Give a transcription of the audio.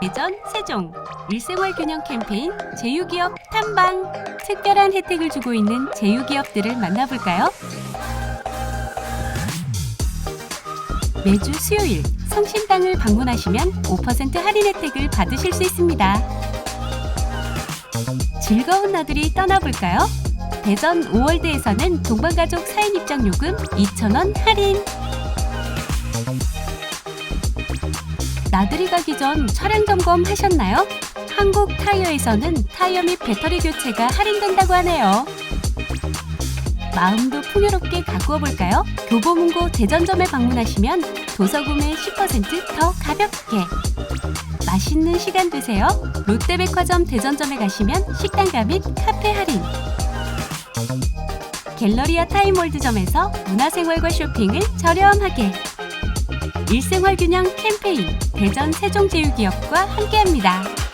대전, 세종 일생활 균형 캠페인 제휴기업 탐방 특별한 혜택을 주고 있는 제휴기업들을 만나볼까요? 매주 수요일 성심당을 방문하시면 5% 할인 혜택을 받으실 수 있습니다. 즐거운 나들이 떠나볼까요? 대전 5월드에서는 동반가족 4인 입장 요금 2,000원 할인. 나들이 가기 전 차량 점검 하셨나요? 한국 타이어에서는 타이어 및 배터리 교체가 할인된다고 하네요. 마음도 풍요롭게 가꾸어 볼까요? 교보문고 대전점에 방문하시면 도서 구매 10%더 가볍게. 맛있는 시간 되세요. 롯데백화점 대전점에 가시면 식당가 및 카페 할인. 갤러리아 타임월드점에서 문화생활과 쇼핑을 저렴하게. 일생활 균형 캠페인 대전 세종제휴기업과 함께합니다.